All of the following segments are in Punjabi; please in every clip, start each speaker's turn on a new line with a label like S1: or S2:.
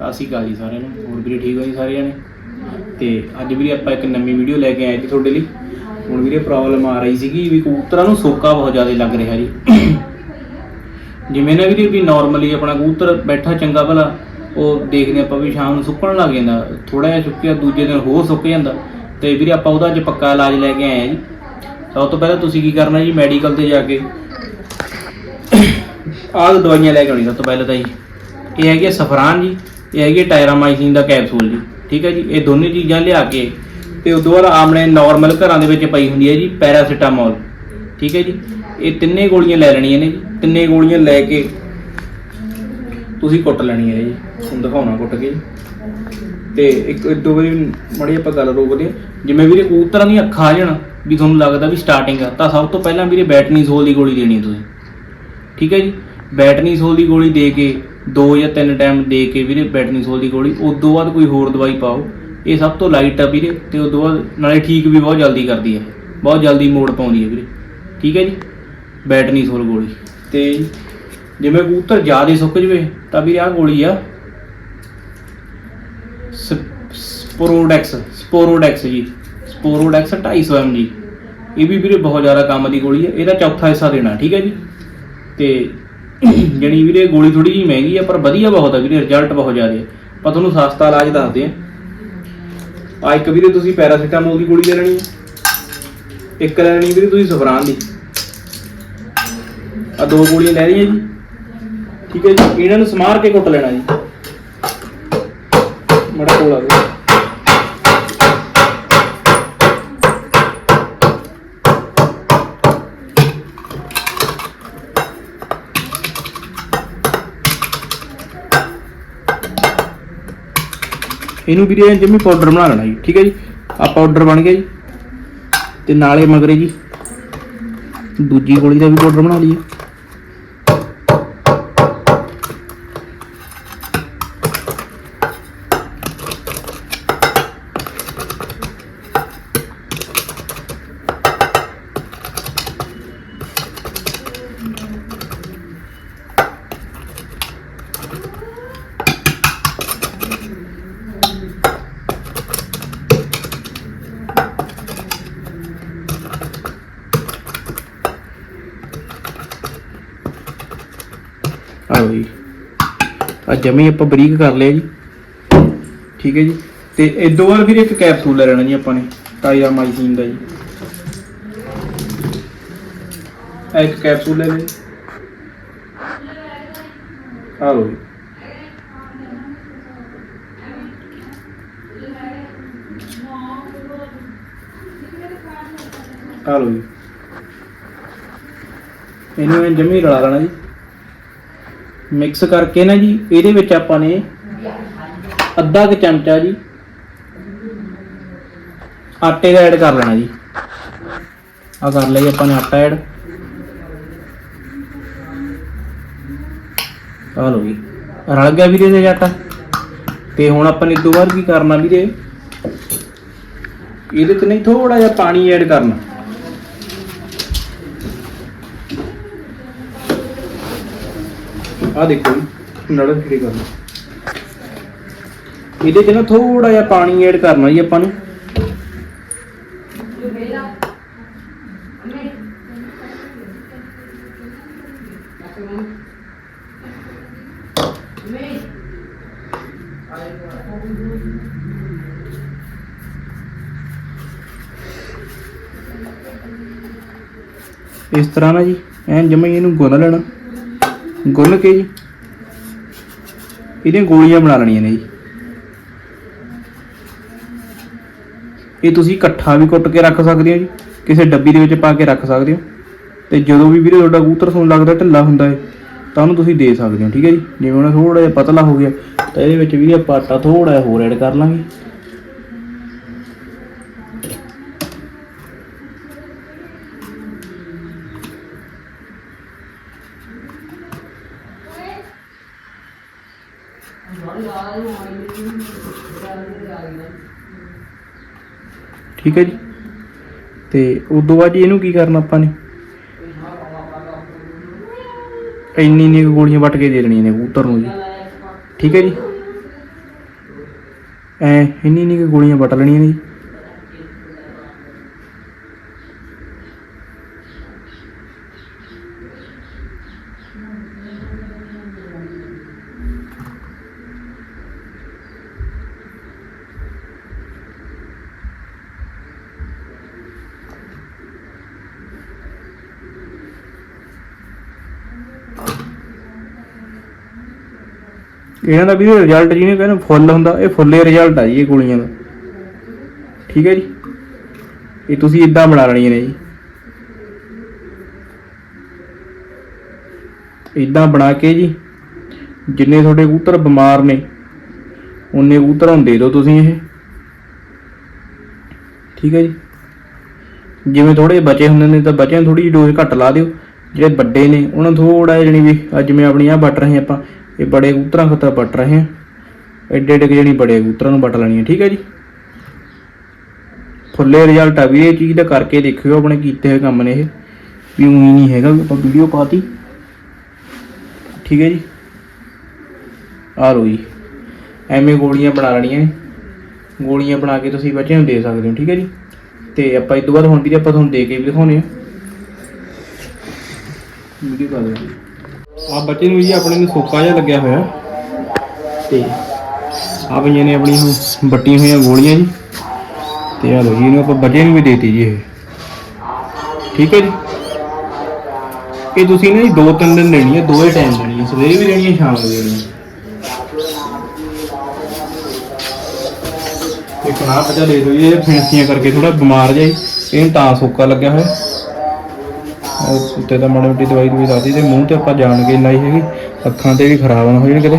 S1: ਸਤਿ ਸ਼੍ਰੀ ਅਕਾਲ ਜੀ ਸਾਰਿਆਂ ਨੂੰ। ਹੋਰ ਵੀਰੇ ਠੀਕ ਹੋ ਜੀ ਸਾਰਿਆਂ ਨੇ? ਤੇ ਅੱਜ ਵੀਰੇ ਆਪਾਂ ਇੱਕ ਨਵੀਂ ਵੀਡੀਓ ਲੈ ਕੇ ਆਏ ਜੀ ਤੁਹਾਡੇ ਲਈ। ਹੁਣ ਵੀਰੇ ਪ੍ਰੋਬਲਮ ਆ ਰਹੀ ਸੀਗੀ ਵੀ ਕਬੂਤਰਾਂ ਨੂੰ ਸੋਕਾ ਬਹੁਤ ਜ਼ਿਆਦਾ ਲੱਗ ਰਿਹਾ ਜੀ। ਜਿਵੇਂ ਨਾ ਵੀਰੇ ਵੀ ਨਾਰਮਲੀ ਆਪਣਾ ਕਬੂਤਰ ਬੈਠਾ ਚੰਗਾ ਭਲਾ, ਉਹ ਦੇਖਦੇ ਆਪਾਂ ਵੀ ਸ਼ਾਮ ਨੂੰ ਸੁੱਕਣ ਲੱਗ ਜਾਂਦਾ। ਥੋੜਾ ਜਿਹਾ ਸੁੱਕਿਆ ਦੂਜੇ ਦਿਨ ਹੋਰ ਸੁੱਕ ਜਾਂਦਾ। ਤੇ ਵੀਰੇ ਆਪਾਂ ਉਹਦਾ ਅੱਜ ਪੱਕਾ ਇਲਾਜ ਲੈ ਕੇ ਆਏ ਆ ਜੀ। ਸਭ ਤੋਂ ਪਹਿਲਾਂ ਤੁਸੀਂ ਕੀ ਕਰਨਾ ਜੀ ਮੈਡੀਕਲ ਤੇ ਜਾ ਕੇ ਆਹ ਦਵਾਈਆਂ ਲੈ ਕੇ ਆਉਣੀ ਸਭ ਤੋਂ ਪਹਿਲਾਂ ਤਾਂ ਜੀ। ਇਹ ਹੈਗੀ ਹੈ ਸਫਰਾਨ ਜੀ। ਇਹ ਹੈਗੀ ਹੈ ਟਾਇਰਾਮਾਈਸਿਨ ਦਾ ਕੈਪਸੂਲ ਜੀ, ਠੀਕ ਹੈ ਜੀ, ਇਹ ਦੋਨੇ ਚੀਜ਼ਾਂ ਲਿਆ ਕੇ ਤੇ ਉਦੋਂ ਬਾਅਦ ਆਪਣੇ ਨਾਰਮਲ ਘਰਾਂ ਦੇ ਵਿੱਚ ਪਈ ਹੁੰਦੀ ਹੈ ਜੀ ਪੈਰਾਸੀਟਾਮੋਲ ਠੀਕ ਹੈ ਜੀ, ਇਹ ਤਿੰਨੇ ਗੋਲੀਆਂ ਲੈ ਲੈਣੀਆਂ ਨੇ ਜੀ, ਤਿੰਨੇ ਗੋਲੀਆਂ ਲੈ ਕੇ ਤੁਸੀਂ ਕੁੱਟ ਲੈਣੀ ਹੈ ਜੀ ਹੁਣ ਦਿਖਾਉਣਾ ਕੁੱਟ ਕੇ ਜੀ। ਤੇ ਇੱਕ ਦੋ ਵਾਰੀ ਮੜੀ ਆਪਾਂ ਗੱਲ ਰੋਕਦੇ ਹਾਂ। ਜਿਵੇਂ ਵੀਰੇ ਕਬੂਤਰਾਂ ਦੀਆਂ ਅੱਖਾਂ ਆ ਜਾਣ, ਵੀ ਤੁਹਾਨੂੰ ਲੱਗਦਾ ਵੀ ਸਟਾਰਟਿੰਗ ਆ, ਤਾਂ ਸਭ ਤੋਂ ਪਹਿਲਾਂ ਵੀਰੇ ਬੈਟਨੀ ਸੋਲ ਦੀ ਗੋਲੀ ਦੇਣੀ ਤੁਸੀਂ, ਠੀਕ ਹੈ ਜੀ ਬੈਟਨੀ ਸੋਲ ਦੀ ਗੋਲੀ ਦੇ ਕੇ ਦੋ ਜਾਂ ਤਿੰਨ ਟਾਈਮ ਦੇ ਕੇ ਵੀਰੇ ਬੈਟਨੀਜ਼ੋਲ ਦੀ ਗੋਲੀ ਉਸ ਤੋਂ ਬਾਅਦ ਕੋਈ ਹੋਰ ਦਵਾਈ ਪਾਓ। ਇਹ ਸਭ ਤੋਂ ਲਾਈਟ ਆ ਵੀਰੇ, ਤੇ ਉਸ ਤੋਂ ਬਾਅਦ ਨਾਲੇ ਠੀਕ ਵੀ ਬਹੁਤ ਜਲਦੀ ਕਰਦੀ ਹੈ ਬਹੁਤ ਜਲਦੀ ਮੋੜ ਪਾਉਂਦੀ ਹੈ ਵੀਰੇ। ਠੀਕ ਹੈ ਜੀ? ਬੈਟਨੀਸੋਲ ਗੋਲੀ। ਤੇ ਜਿਵੇਂ ਕਬੂਤਰ ਜ਼ਿਆਦਾ ਸੁੱਕ ਜਵੇ, ਤਾਂ ਵੀਰੇ ਆਹ ਗੋਲੀ ਆ ਸਪੋਰੋਡੈਕਸ ਸਪੋਰੋਡੈਕਸ ਜੀ। ਸਪੋਰੋਡੈਕਸ 250 mg ਜੀ ਇਹ ਵੀ ਵੀਰੇ ਬਹੁਤ ਜ਼ਿਆਦਾ ਕੰਮ ਦੀ ਗੋਲੀ ਹੈ ਇਹਦਾ ਚੌਥਾ ਹਿੱਸਾ ਦੇਣਾ, ਠੀਕ ਹੈ ਜੀ? ਤੇ ਜਣੀ ਵੀਰੇ ਗੋਲੀ ਥੋੜੀ ਜਿਹੀ ਮਹਿੰਗੀ ਆ, ਪਰ ਵਧੀਆ ਬਹੁਤ ਆ ਵੀਰੇ ਰਿਜ਼ਲਟ ਬਹੁਤ ਜ਼ਿਆਦਾ ਹੈ ਪਰ ਤੁਹਾਨੂੰ ਸਸਤਾ ਇਲਾਜ ਦੱਸਦੇ ਆ ਆ ਇੱਕ ਵੀਰੇ ਤੁਸੀਂ ਪੈਰਾਸੀਟਾਮੋਲ ਦੀ ਗੋਲੀ ਲੈ ਲੈਣੀ ਹੈ ਇੱਕ ਲੈ ਲੈਣੀ ਵੀਰੇ ਤੁਸੀਂ ਸਫਰਾਨ ਦੀ। ਆ ਦੋ ਗੋਲੀਆਂ ਲੈ ਰਹੀਆਂ ਜੀ। ਠੀਕ ਹੈ ਜੀ, ਇਹਨਾਂ ਨੂੰ ਸਮਾਰ ਕੇ ਕੁੱਟ ਲੈਣਾ ਜੀ। ਮੜਾ ਕੋਲ ਇਹਨੂੰ ਵੀਰੇ ਜਿਵੇਂ ਪਾਊਡਰ ਬਣਾ ਲੈਣਾ ਜੀ, ਠੀਕ ਹੈ ਜੀ? ਆ ਪਾਊਡਰ ਬਣ ਗਿਆ ਜੀ। ਤੇ ਨਾਲੇ ਮਗਰੇ ਜੀ, ਦੂਜੀ ਗੋਲੀ ਦਾ ਵੀ ਪਾਊਡਰ ਬਣਾ ਲਈਏ। ਆਓ ਜੀ। ਆ ਜਮੀ ਆਪਾਂ ਬਰੀਕ ਕਰ ਲਿਆ ਜੀ। ਠੀਕ ਹੈ ਜੀ। ਤੇ ਇਹ ਦੋ ਵਾਰ ਫਿਰ ਇੱਕ ਕੈਪਸੂਲ ਲੈ ਲੈਣਾ ਜੀ ਆਪਾਂ ਨੇ ਟਾਇਰਾਮਾਈਸਿਨ ਦਾ ਜੀ। ਇਹ ਇੱਕ ਕੈਪਸੂਲ ਲੈ ਲਈ ਆ ਲਓ ਜੀ। ਆ ਲਓ ਜੀ। ਇਹਨੂੰ ਇਹ ਜਮੀ ਰਲਾ ਲੈਣਾ ਜੀ। ਮਿਕਸ ਕਰਕੇ ਨਾ ਜੀ, ਇਹਦੇ ਵਿੱਚ ਆਪਾਂ ਨੇ ਅੱਧਾ ਕੁ ਚਮਚਾ ਜੀ ਆਟੇ ਦਾ ਐਡ ਕਰ ਲੈਣਾ ਜੀ। ਆ ਕਰ ਲਈ ਆਪਾਂ ਨੇ ਆਟਾ ਐਡ। ਆ ਲਓ ਜੀ, ਰਲ ਗਿਆ ਵੀਰੇ ਦੇ ਆਟਾ। ਤੇ ਹੁਣ ਆਪਾਂ ਨੇ ਦੋ ਵਾਰ ਕੀ ਕਰਨਾ ਵੀਰੇ? ਇਹਦੇ ਚ ਨਹੀਂ ਥੋੜਾ ਜਿਹਾ ਪਾਣੀ ਐਡ ਕਰਨਾ। ਆ ਦੇਖੋ ਜੀ ਨੜਕ ਖੜੀ ਕਰਨਾ ਇਹਦੇ ਚ ਨਾ ਥੋੜਾ ਜਿਹਾ ਪਾਣੀ ਐਡ ਕਰਨਾ ਜੀ ਆਪਾਂ ਨੂੰ। ਇਸ ਤਰ੍ਹਾਂ ਨਾ ਜੀ ਐਨ ਜਮਾ ਇਹਨੂੰ ਗੁੰਨ ਲੈਣਾ। ਗੁੰਨ ਕੇ ਜੀ। ਇਹਦੀਆਂ ਗੋਲੀਆਂ ਬਣਾ ਲੈਣੀਆਂ ਨੇ ਜੀ। ਇਹ ਤੁਸੀਂ ਇਕੱਠਾ ਵੀ ਕੁੱਟ ਕੇ ਰੱਖ ਸਕਦੇ ਹੋ ਜੀ। ਕਿਸੇ ਡੱਬੀ ਦੇ ਵਿੱਚ ਪਾ ਕੇ ਰੱਖ ਸਕਦੇ ਹੋ। ਤੇ ਜਦੋਂ ਵੀ ਵੀਰੇ ਤੁਹਾਡਾ ਕਬੂਤਰ ਤੁਹਾਨੂੰ ਲੱਗਦਾ, ਢਿੱਲਾ ਹੁੰਦਾ ਹੈ ਤਾਂ ਉਹਨੂੰ ਤੁਸੀਂ ਦੇ ਸਕਦੇ ਹੋ, ਠੀਕ ਹੈ ਜੀ। ਜਿਵੇਂ ਹੁਣ ਥੋੜਾ ਜਿਹਾ ਪਤਲਾ ਹੋ ਗਿਆ, ਤਾਂ ਇਹਦੇ ਵਿੱਚ ਵੀਰੇ ਆਪਾਂ ਆਟਾ ਥੋੜਾ ਜਿਹਾ ਹੋਰ ਐਡ ਕਰ ਲਾਂਗੇ। ਠੀਕ ਹੈ ਜੀ। ਤੇ ਉਦੋਂ ਬਾਅਦ ਜੀ ਇਹਨੂੰ ਕੀ ਕਰਨਾ ਆਪਾਂ ਨੇ? ਇੰਨੀ ਇੰਨੀ ਕੁ ਗੋਲੀਆਂ ਵੱਟ ਕੇ ਦੇ ਦੇਣੀਆਂ ਨੇ ਕਬੂਤਰ ਨੂੰ ਜੀ। ਠੀਕ ਹੈ ਜੀ। ਐ ਇੰਨੀ ਇੰਨੀ ਕੁ ਗੋਲੀਆਂ ਵੱਟ ਲੈਣੀਆਂ ਨੇ ਜੀ। ਇਹਨਾਂ ਦਾ ਵੀ ਰਿਜ਼ਲਟ ਜਿਹਨੇ ਕਹਿੰਦੇ ਫੁੱਲ ਹੁੰਦਾ, ਇਹ ਫੁੱਲੇ ਰਿਜ਼ਲਟ ਆ ਜੀ, ਇਹ ਗੋਲੀਆਂ ਦਾ। ਠੀਕ ਹੈ ਜੀ? ਇਹ ਤੁਸੀਂ ਇਦਾਂ ਬਣਾ ਲੈਣੀਆਂ ਨੇ ਜੀ। ਇਦਾਂ ਬਣਾ ਕੇ ਜੀ, ਜਿੰਨੇ ਤੁਹਾਡੇ ਕਬੂਤਰ ਬਿਮਾਰ ਨੇ, ਉਨੇ ਕਬੂਤਰਾਂ ਨੂੰ ਦੇ ਦਿਓ ਤੁਸੀਂ ਇਹ। ਠੀਕ ਹੈ ਜੀ? ਜਿਵੇਂ ਥੋੜੇ ਬਚੇ ਹੁੰਦੇ ਨੇ, ਤਾਂ ਬੱਚਿਆਂ ਨੂੰ ਥੋੜੀ ਜਿਹੀ ਡੋਜ਼ ਘੱਟ ਲਾ ਦਿਓ। ਜਿਹੜੇ ਵੱਡੇ ਨੇ, ਉਹਨਾਂ ਨੂੰ ਥੋੜਾ ਜਣੀ ਵੀ ਅੱਜ ਮੈਂ ਆਪਣੀ ਆ ਵੱਟ ਰਹੇ ਆਪਾਂ। ਇਹ ਬੜੇ ਕਬੂਤਰਾਂ ਖਤਰ ਵੱਟ ਰਹੇ ਆ। ਐਡੇ ਐਡੇ ਜਿਹੜੀ ਬੜੇ ਕਬੂਤਰਾਂ ਨੂੰ ਵੱਟ ਲੈਣੀ ਹੈ ਠੀਕ ਹੈ ਜੀ? ਫੁੱਲੇ ਰਿਜ਼ਲਟ ਆ ਵੀ ਇਹ ਚੀਜ਼ ਦਾ ਕਰਕੇ ਦੇਖਿਓ, ਆਪਣੇ ਕੀਤੇ ਹੋਏ ਕੰਮ ਨੇ ਇਹ। ਵੀ ਉਹੀ ਨਹੀਂ ਹੈਗਾ ਆਪਾਂ ਵੀਡੀਓ ਪਾਤੀ ਠੀਕ ਹੈ ਜੀ? ਆ ਲਓ ਜੀ। ਐਵੇਂ ਗੋਲੀਆਂ ਬਣਾ ਲੈਣੀਆਂ। ਗੋਲੀਆਂ ਬਣਾ ਕੇ ਤੁਸੀਂ ਬੱਚਿਆਂ ਨੂੰ ਦੇ ਸਕਦੇ ਹੋ, ਠੀਕ ਹੈ ਜੀ? ਤੇ ਆਪਾਂ ਇਸ ਤੋਂ ਬਾਅਦ ਹੁਣ ਵੀ ਆਪਾਂ ਤੁਹਾਨੂੰ ਦੇ ਕੇ ਵੀ ਦਿਖਾਉਣੇ ਆ ਵੀਡੀਓ ਪਾ ਦਿਓ। ਆ ਬੱਚੇ ਨੂੰ ਜੀ ਆਪਣੇ ਨੂੰ ਸੋਕਾ ਜਿਹਾ ਲੱਗਿਆ ਹੋਇਆ। ਤੇ ਆ ਪਈਆਂ ਨੇ ਆਪਣੀਆਂ ਹੁਣ ਵੱਟੀਆਂ ਹੋਈਆਂ ਗੋਲੀਆਂ ਜੀ। ਤੇ ਆ ਲਓ ਜੀ, ਇਹਨੂੰ ਆਪਾਂ ਬੱਚੇ ਨੂੰ ਵੀ ਦੇਤੀ ਜੀ ਇਹ। ਠੀਕ ਹੈ ਜੀ? ਇਹ ਤੁਸੀਂ ਨਾ ਜੀ ਦੋ ਤਿੰਨ ਦਿਨ ਲੈਣੀ ਹੈ ਦੋਏ ਟਾਈਮ ਲੈਣੀ ਹੈ। ਸਵੇਰੇ ਵੀ ਲੈਣੀ ਹੈ, ਸ਼ਾਮ ਨੂੰ ਵੀ ਲੈਣੀ ਹੈ। ਇੱਕ ਨਾ ਪਤਾ ਲੈ ਲਓ ਜੀ, ਇਹ ਫੈਂਸੀਆਂ ਕਰਕੇ ਥੋੜਾ ਬਿਮਾਰ ਜਾਈ ਇਹਨੂੰ ਤਾਂ ਸੋਕਾ ਲੱਗਿਆ ਹੋਇਆ। ਉਹ ਉੱਤੇ ਤਾਂ ਮਾੜੀ ਮੋਟੀ ਦਵਾਈ ਦਵਾਈ ਦੱਸਦੀ ਤੇ ਮੂੰਹ ਤੇ ਆਪਾਂ ਜਾਣ ਕੇ ਲਾਈ ਹੈਗੀ ਅੱਖਾਂ ਤੇ ਵੀ ਖਰਾਬ ਨਾ ਹੋ ਜਾਣ ਕਿਤੇ।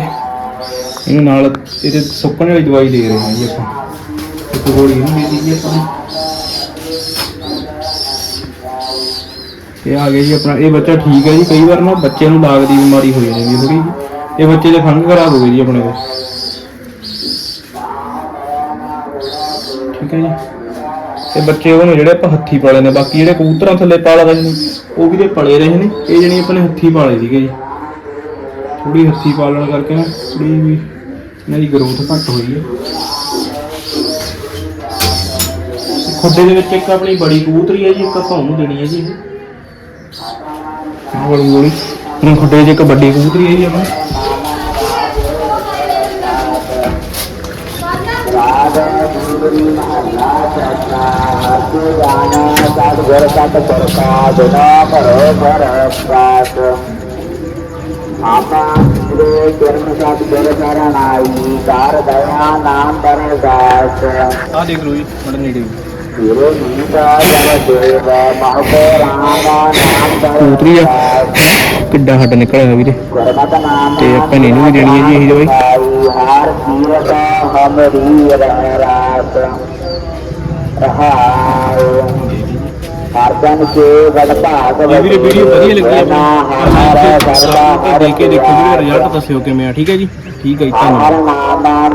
S1: ਇਹਨੂੰ ਨਾਲ ਇਹਦੇ ਸੁੱਕਣ ਵਾਲੀ ਦਵਾਈ ਦੇ ਰਹੇ ਹਾਂ ਜੀ ਆਪਾਂ। ਇੱਕ ਗੋਲੀ ਇਹਨੂੰ ਦੇ ਦਿੱਤੀ ਆਪਾਂ ਇਹ ਆ ਗਿਆ ਜੀ ਆਪਣਾ, ਇਹ ਬੱਚਾ ਠੀਕ ਹੈ ਜੀ, ਕਈ ਵਾਰ ਨਾ ਬੱਚੇ ਨੂੰ ਲਾਗ ਦੀ ਬਿਮਾਰੀ ਹੋ ਜਾਂਦੀ ਹੈ ਥੋੜੀ ਇਹ ਬੱਚੇ ਦੇ ਫੰਗ ਖਰਾਬ ਹੋ ਗਏ ਜੀ ਆਪਣੇ ਕੋਲ ਠੀਕ ਹੈ ਜੀ। ਇਹ ਬੱਚੇ ਉਹਨੂੰ ਜਿਹੜੇ ਆਪਾਂ ਹੱਥੀ ਪਾਲੇ ਨੇ, ਬਾਕੀ ਜਿਹੜੇ ਕਬੂਤਰਾਂ ਥੱਲੇ ਪਾਲ ਰਹੇ ਨੇ ਉਹ ਵੀ ਤੇ ਪਲੇ ਰਹੇ ਨੇ, ਇਹ ਜਣੀ ਆਪਣੇ ਹੱਥੀ ਪਾਲੇ ਸੀਗੇ ਜੀ। ਥੋੜੀ ਹੱਥੀ ਪਾਲਣ ਕਰਕੇ ਨਾ ਥੋੜੀ ਵੀ ਇਹਨਾਂ ਗਰੋਥ ਘੱਟ ਹੋਈ ਹੈ। ਖੁੱਡੇ ਦੇ ਵਿੱਚ ਇੱਕ ਆਪਣੀ ਬੜੀ ਕਬੂਤਰੀ ਹੈ ਜੀ, ਇੱਕ ਆਪਾਂ ਉਹਨੂੰ ਦੇਣੀ ਹੈ ਜੀ ਇਹ। ਹੌਲੀ ਹੌਲੀ ਖੁੱਡੇ 'ਚ ਇੱਕ ਵੱਡੀ ਕਬੂਤਰੀ ਹੈ ਜੀ ਆਪਣੀ।
S2: ਗੁਰ ਸਤ ਪ੍ਰਸਾਦ ਨਾ ਭਰੋ ਭਰ ਪ੍ਰਾਤ ਆਪਾ ਦੇ ਚਰਨ ਸਤ ਗੁਰ ਚਰਨ ਕਾਰ ਦਇਆ ਨਾਮ ਪਰਦਾਸ
S1: ਆਹ ਦੇਖ ਲਓ ਜੀ ਮੜ ਨੇੜੇ
S2: ਗੁਰੂ ਨੀਤਾ ਜਨ ਦੇਵ ਮਹਕੋ ਰਾਮ ਨਾਮ
S1: ਕਬੂਤਰੀ ਆ। ਕਿੱਡਾ ਹੱਡ ਨਿਕਲਿਆ ਵੀਰੇ। ਤੇ ਆਪਾਂ ਇਹਨੂੰ ਵੀ ਦੇਣੀ ਹੈ ਜੀ, ਇਹੀ ਦਵਾਈ
S2: ਆਈ ਹਾਰ ਕੀਰਤ ਹਰਦਨ ਕੇ ਵਡ ਭਾਗ
S1: ਵੀਰੇ ਵੀਡੀਓ ਵਧੀਆ ਲੱਗੀ ਹੈ
S2: ਨਾ ਸਰਦਾ
S1: ਦੇਖ ਕੇ ਦੇਖੋ ਵੀਰੇ ਰਿਜ਼ਲਟ ਦੱਸਿਓ ਕਿਵੇਂ ਆ ਠੀਕ ਹੈ ਜੀ ਠੀਕ ਹੈ ਜੀ ਧੰਨਵਾਦ